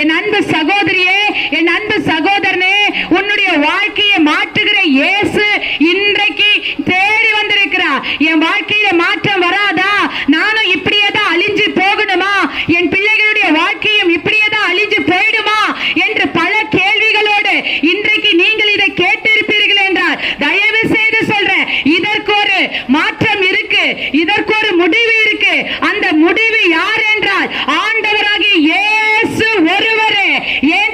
என் அன்பு சகோதரியே என் அன்பு சகோதரனே உன்னுடைய வாழ்க்கையை மாற்றுகிற இயேசு இன்றைக்கு தேடி வந்திருக்கிறார். என் வாழ்க்கையில மாற்றம் ஏன்